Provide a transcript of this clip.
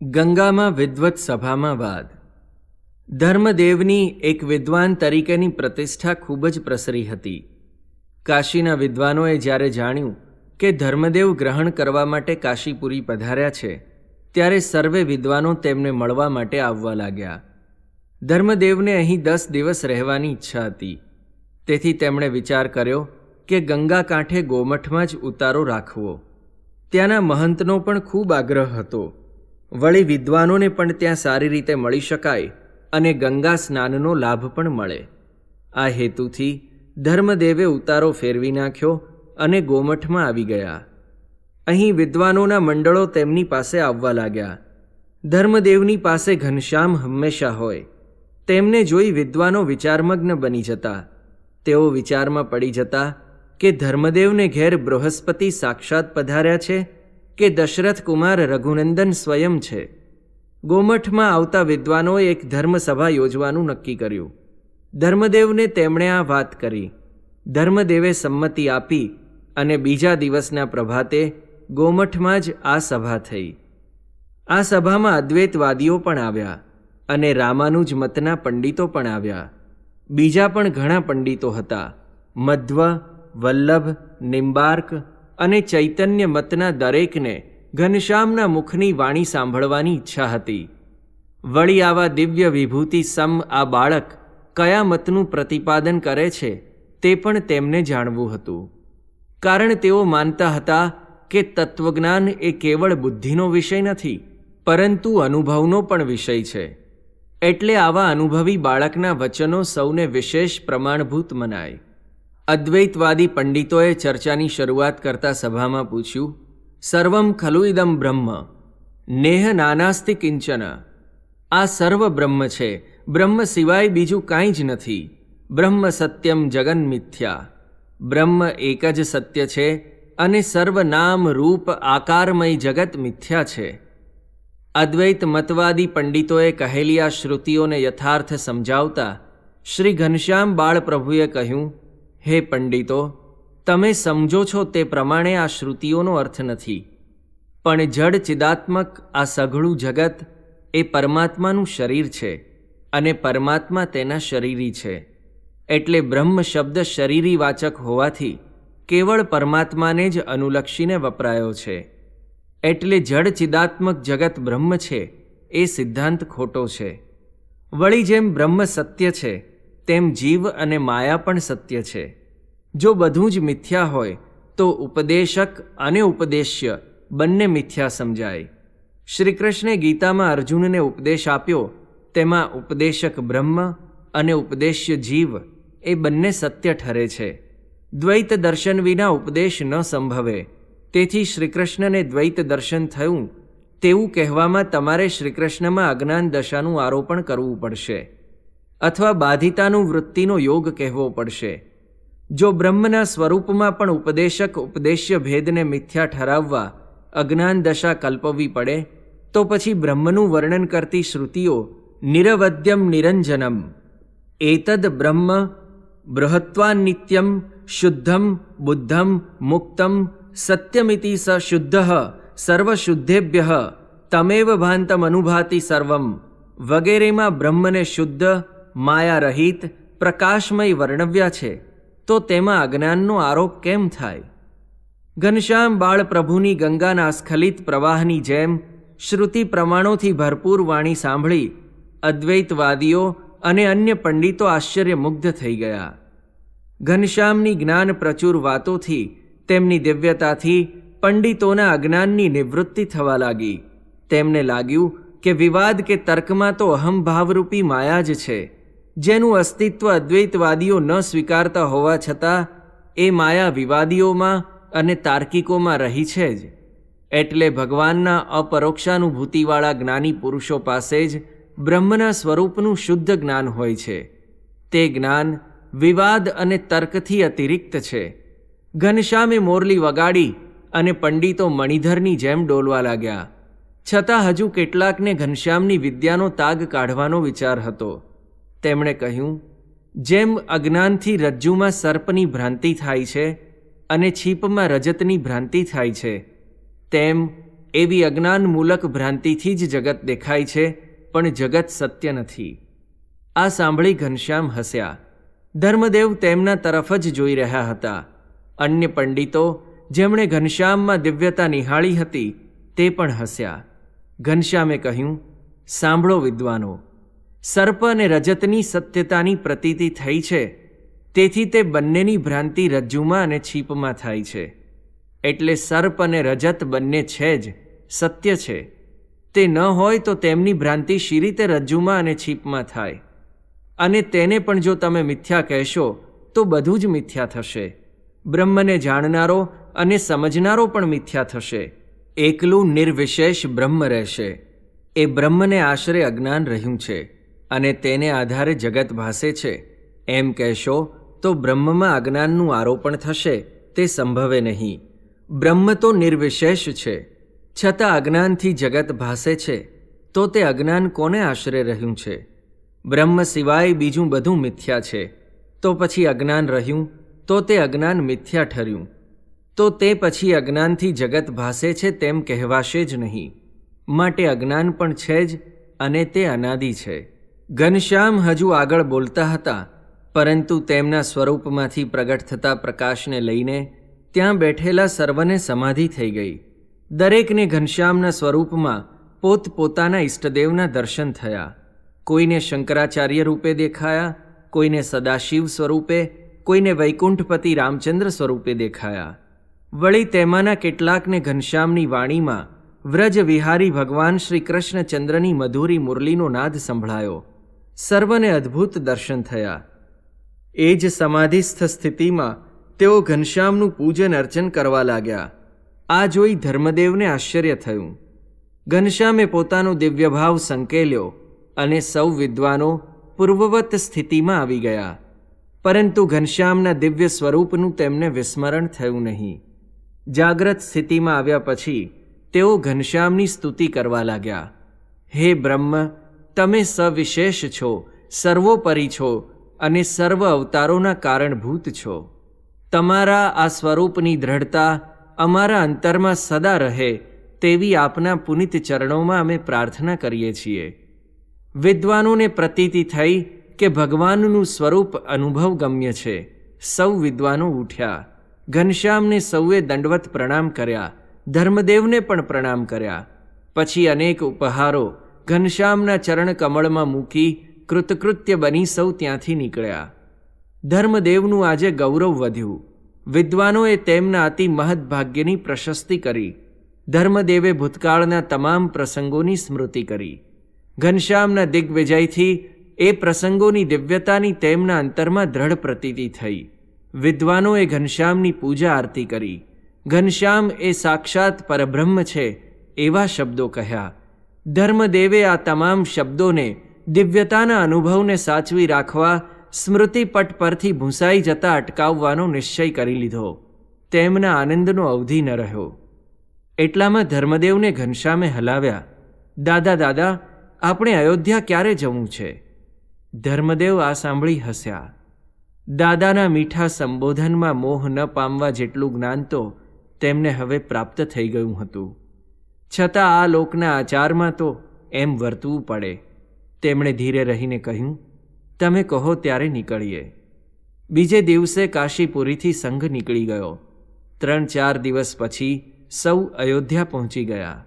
ગંગામાં વિદ્વત સભામાં વાદ. ધર્મદેવની એક વિદ્વાન તરીકેની પ્રતિષ્ઠા ખૂબ જ પ્રસરી હતી. કાશીના વિદ્વાનોએ જ્યારે જાણ્યું કે ધર્મદેવ ગ્રહણ કરવા માટે કાશીપુરી પધાર્યા છે, ત્યારે સર્વે વિદ્વાનો તેમને મળવા માટે આવવા લાગ્યા. ધર્મદેવને અહીં દસ દિવસ રહેવાની ઈચ્છા હતી. તેથી તેમણે વિચાર કર્યો કે ગંગા કાંઠે ગોમઠમાં જ ઉતારો રાખવો. ત્યાંના મહંતનો પણ ખૂબ આગ્રહ હતો. વળી વિદ્વાનોને પણ ત્યાં સારી રીતે મળી શકાય અને ગંગા સ્નાનનો લાભ પણ મળે. આ હેતુથી ધર્મદેવે ઉતારો ફેરવી નાખ્યો અને ગોમઠમાં આવી ગયા. અહીં વિદ્વાનોના મંડળો તેમની પાસે આવવા લાગ્યા. ધર્મદેવની પાસે ઘનશ્યામ હંમેશા હોય. તેમને જોઈ વિદ્વાનો વિચારમગ્ન બની જતા. તેઓ વિચારમાં પડી જતા કે ધર્મદેવને ઘેર બૃહસ્પતિ સાક્ષાત પધાર્યા છે કે દશરથ કુમાર રઘુનંદન સ્વયં છે. ગોમઠમાં આવતા વિદ્વાનોએ એક ધર્મસભા યોજવાનું નક્કી કર્યું. ધર્મદેવને તેમણે આ વાત કરી. ધર્મદેવે સંમતિ આપી અને બીજા દિવસના પ્રભાતે ગોમઠમાં જ આ સભા થઈ. આ સભામાં અદ્વૈતવાદીઓ પણ આવ્યા અને રામાનુજ મતના પંડિતો પણ આવ્યા. બીજા પણ ઘણા પંડિતો હતા. મધ્વ, વલ્લભ, નિંબાર્ક અને ચૈતન્ય મતના દરેકને ઘનશ્યામના મુખની વાણી સાંભળવાની ઈચ્છા હતી. વળી આવા દિવ્ય વિભૂતિ સમ આ બાળક કયા મતનું પ્રતિપાદન કરે છે તે પણ તેમને જાણવું હતું. કારણ તેઓ માનતા હતા કે તત્વજ્ઞાન એ કેવળ બુદ્ધિનો વિષય નથી, પરંતુ અનુભવનો પણ વિષય છે. એટલે આવા અનુભવી બાળકના વચનો સૌને વિશેષ પ્રમાણભૂત મનાય. અદ્વૈતવાદી પંડિતોએ ચર્ચાની શરૂઆત કરતા સભામાં પૂછ્યું, સર્વમ ખલુ ઇદમ બ્રહ્મ? નેહ નાનાસ્તિ કિંચન? આ સર્વ બ્રહ્મ છે. બ્રહ્મ સિવાય બીજું કાંઈ જ નથી. બ્રહ્મ સત્યમ જગન મિથ્યા. બ્રહ્મ એક જ સત્ય છે અને સર્વ નામ રૂપ આકારમય જગત મિથ્યા છે. અદ્વૈત મતવાદી પંડિતોએ કહેલી આ શ્રુતિઓને યથાર્થ સમજાવતા શ્રી ઘનશ્યામ બાળપ્રભુએ કહ્યું હે પંડિતો, તમે સમજો છો તે પ્રમાણે આ શ્રુતિઓનો અર્થ નથી. પણ જડ ચિદાત્મક આ સઘળું જગત એ પરમાત્માનું શરીર છે અને પરમાત્મા તેના શરીરી છે. એટલે બ્રહ્મ શબ્દ શરીરી વાચક હોવાથી કેવળ પરમાત્માને જ અનુલક્ષીને વપરાયો છે. એટલે જડ ચિદાત્મક જગત બ્રહ્મ છે એ સિદ્ધાંત ખોટો છે. વળી જેમ બ્રહ્મ સત્ય છે તેમ જીવ અને માયા પણ સત્ય છે. જો બધું જ મિથ્યા હોય, તો ઉપદેશક અને ઉપદેશ્ય બંને મિથ્યા સમજાય. શ્રીકૃષ્ણે ગીતામાં અર્જુનને ઉપદેશ આપ્યો, તેમાં ઉપદેશક બ્રહ્મ અને ઉપદેશ્ય જીવ એ બંને સત્ય ઠરે છે. દ્વૈત દર્શન વિના ઉપદેશ ન સંભવે. તેથી શ્રીકૃષ્ણને દ્વૈત દર્શન થયું, તેવું કહેવામાં તમારે શ્રીકૃષ્ણમાં અજ્ઞાન દશાનું આરોપણ કરવું પડશે. અથવા બાધિતાનું વૃત્તિનો યોગ કહેવો પડશે. જો બ્રહ્મના સ્વરૂપમાં પણ ઉપદેશક ઉપદેશ્ય ભેદને મિથ્યા ઠરાવવા અજ્ઞાન દશા કલ્પવી પડે, તો પછી બ્રહ્મનું વર્ણન કરતી શ્રુતિઓ નિરવદ્યમ નિરંજનમ. એતદ બ્રહ્મ બૃહત્વાનિત્યમ શુદ્ધમ બુદ્ધમ મુક્તમ સત્યમિતિ સ શુદ્ધ સર્વશુદ્ધેભ્ય, તમેવ ભાંતમ અનુભાતિ સર્વમ. વગેરેમાં બ્રહ્મને શુદ્ધ માયારહિત, પ્રકાશમય વર્ણવ્યા છે. તો તેમાં અજ્ઞાનનો આરોપ કેમ થાય? ઘનશ્યામ બાળપ્રભુની ગંગાના સ્ખલિત પ્રવાહની જેમ શ્રુતિ પ્રમાણોથી ભરપૂર વાણી સાંભળી અદ્વૈતવાદીઓ અને અન્ય પંડિતો આશ્ચર્યમુગ્ધ થઈ ગયા. ઘનશ્યામની જ્ઞાન પ્રચુર વાતોથી તેમની દિવ્યતાથી પંડિતોના અજ્ઞાનની નિવૃત્તિ થવા લાગી. તેમને લાગ્યું કે વિવાદ કે તર્કમાં તો અહમભાવરૂપી માયા જ છે. જેનું અસ્તિત્વ અદ્વૈતવાદીઓ ન સ્વીકારતા હોવા છતાં એ માયા વિવાદીઓમાં અને તાર્કિકોમાં રહી છે જ. એટલે ભગવાનના અપરોક્ષાનુભૂતિવાળા જ્ઞાની પુરુષો પાસે જ બ્રહ્મના સ્વરૂપનું શુદ્ધ જ્ઞાન હોય છે. તે જ્ઞાન વિવાદ અને તર્કથી અતિરિક્ત છે. ઘનશ્યામે મોરલી વગાડી અને પંડિતો મણિધરની જેમ ડોલવા લાગ્યા. છતાં હજુ કેટલાકને ઘનશ્યામની વિદ્યાનો તાગ કાઢવાનો વિચાર હતો. તેમણે કહ્યું, જેમ અજ્ઞાનથી રજ્જુમાં સર્પની ભ્રાંતિ થાય છે અને છીપમાં રજતની ભ્રાંતિ થાય છે, તેમ એવી અજ્ઞાનમૂલક ભ્રાંતિથી જ જગત દેખાય છે, પણ જગત સત્ય નથી. આ સાંભળી ઘનશ્યામ હસ્યા. ધર્મદેવ તેમના તરફ જ જોઈ રહ્યા હતા. અન્ય પંડિતો, જેમણે ઘનશ્યામમાં દિવ્યતા નિહાળી હતી, તે પણ હસ્યા. ઘનશ્યામે કહ્યું, સાંભળો વિદ્વાનો સર્પ અને રજતની સત્યતાની પ્રતીતિ થઈ છે. તેથી તે બંનેની ભ્રાંતિ રજ્જુમાં અને છીપમાં થાય છે. એટલે સર્પ અને રજત બંને છે જ, સત્ય છે. તે ન હોય તો તેમની ભ્રાંતિ શી રીતે રજ્જુમાં અને છીપમાં થાય? અને તેને પણ જો તમે મિથ્યા કહેશો, તો બધું જ મિથ્યા થશે. બ્રહ્મને જાણનારો અને સમજનારો પણ મિથ્યા થશે. એકલું નિર્વિશેષ બ્રહ્મ રહેશે. એ બ્રહ્મને આશરે અજ્ઞાન રહ્યું છે. અને તેને આધારે જગત ભાસે છે. એમ કહેશો તો બ્રહ્મમાં અજ્ઞાનનું આરોપણ થશે, તે સંભવે નહીં. બ્રહ્મ તો નિર્વિશેષ છે. છતાં અજ્ઞાનથી જગત ભાસે છે, તો તે અજ્ઞાન કોને આશરે રહ્યું છે? બ્રહ્મ સિવાય બીજું બધું મિથ્યા છે. તો પછી અજ્ઞાન રહ્યું, તો તે અજ્ઞાન મિથ્યા ઠર્યું. તો તે પછી અજ્ઞાનથી જગત ભાસે છે તેમ કહેવાશે જ નહીં. માટે અજ્ઞાન પણ છે જ અને તે અનાદિ છે. ઘનશ્યામ હજુ આગળ બોલતા હતા, પરંતુ તેમના સ્વરૂપમાંથી પ્રગટ થતા પ્રકાશને લઈને ત્યાં બેઠેલા સર્વને સમાધિ થઈ ગઈ. દરેકને ઘનશ્યામના સ્વરૂપમાં પોતપોતાના ઈષ્ટદેવના દર્શન થયા. કોઈને શંકરાચાર્ય રૂપે દેખાયા, કોઈને સદાશિવ સ્વરૂપે, કોઈને વૈકુંઠપતિ રામચંદ્ર સ્વરૂપે દેખાયા. વળી તેમાંના કેટલાકને ઘનશ્યામની વાણીમાં વ્રજ વિહારી ભગવાન શ્રી કૃષ્ણચંદ્રની મધુરી મુરલીનો નાદ સંભળાયો. સર્વને અદ્ભુત દર્શન થયા. એ જ સમાધિસ્થ સ્થિતિમાં તેઓ ઘનશ્યામનું પૂજન અર્ચન કરવા લાગ્યા. આ જોઈ ધર્મદેવને આશ્ચર્ય થયું. ઘનશ્યામે પોતાનો દિવ્યભાવ સંકેલ્યો અને સૌ વિદ્વાનો પૂર્વવત સ્થિતિમાં આવી ગયા. પરંતુ ઘનશ્યામના દિવ્ય સ્વરૂપનું તેમને વિસ્મરણ થયું નહીં. જાગ્રત સ્થિતિમાં આવ્યા પછી તેઓ ઘનશ્યામની સ્તુતિ કરવા લાગ્યા. હે બ્રહ્મ તમે સવિશેષ છો, સર્વોપરી છો અને સર્વ અવતારોના કારણભૂત છો. તમારા આ સ્વરૂપની દ્રઢતા અમારા અંતરમાં સદા રહે તેવી આપના પુનિત ચરણોમાં અમે પ્રાર્થના કરીએ છીએ. વિદ્વાનોને પ્રતીતિ થઈ કે ભગવાનનું સ્વરૂપ અનુભવ ગમ્ય છે. સૌ વિદ્વાનો ઉઠ્યા. ઘનશ્યામને સૌએ દંડવત પ્રણામ કર્યા. ધર્મદેવને પણ પ્રણામ કર્યા. પછી અનેક ઉપહારો ઘનશ્યામના ચરણ કમળમાં મૂકી કૃતકૃત્ય બની સૌ ત્યાંથી નીકળ્યા. ધર્મદેવનું આજે ગૌરવ વધ્યું. વિદ્વાનોએ તેમના અતિ મહદભાગ્યની પ્રશસ્તિ કરી. ધર્મદેવે ભૂતકાળના તમામ પ્રસંગોની સ્મૃતિ કરી. ઘનશ્યામના દિગ્વિજયથી એ પ્રસંગોની દિવ્યતાની તેમના અંતરમાં દ્રઢ પ્રતીતિ થઈ. વિદ્વાનોએ ઘનશ્યામની પૂજા આરતી કરી. ઘનશ્યામ એ સાક્ષાત પરબ્રહ્મ છે, એવા શબ્દો કહ્યા. ધર્મદેવે આ તમામ શબ્દોને, દિવ્યતાના અનુભવને સાચવી રાખવા, સ્મૃતિપટ પરથી ભૂંસાઈ જતા અટકાવવાનો નિશ્ચય કરી લીધો. તેમના આનંદનો અવધિ ન રહ્યો. એટલામાં ધર્મદેવને ઘનશ્યામે હલાવ્યા. દાદા દાદા, આપણે અયોધ્યા ક્યારે જવું છે? ધર્મદેવ આ સાંભળી હસ્યા. દાદાના મીઠા સંબોધનમાં મોહ ન પામવા જેટલું જ્ઞાન તો તેમને હવે પ્રાપ્ત થઈ ગયું હતું. છતાં આ લોકના આચારમાં તો એમ વર્તવું પડે. તેમણે ધીરે રહીને કહ્યું, તમે કહો ત્યારે નીકળીએ. બીજે દિવસે કાશીપુરીથી સંઘ નીકળી ગયો. ત્રણ ચાર દિવસ પછી સૌ અયોધ્યા પહોંચી ગયા.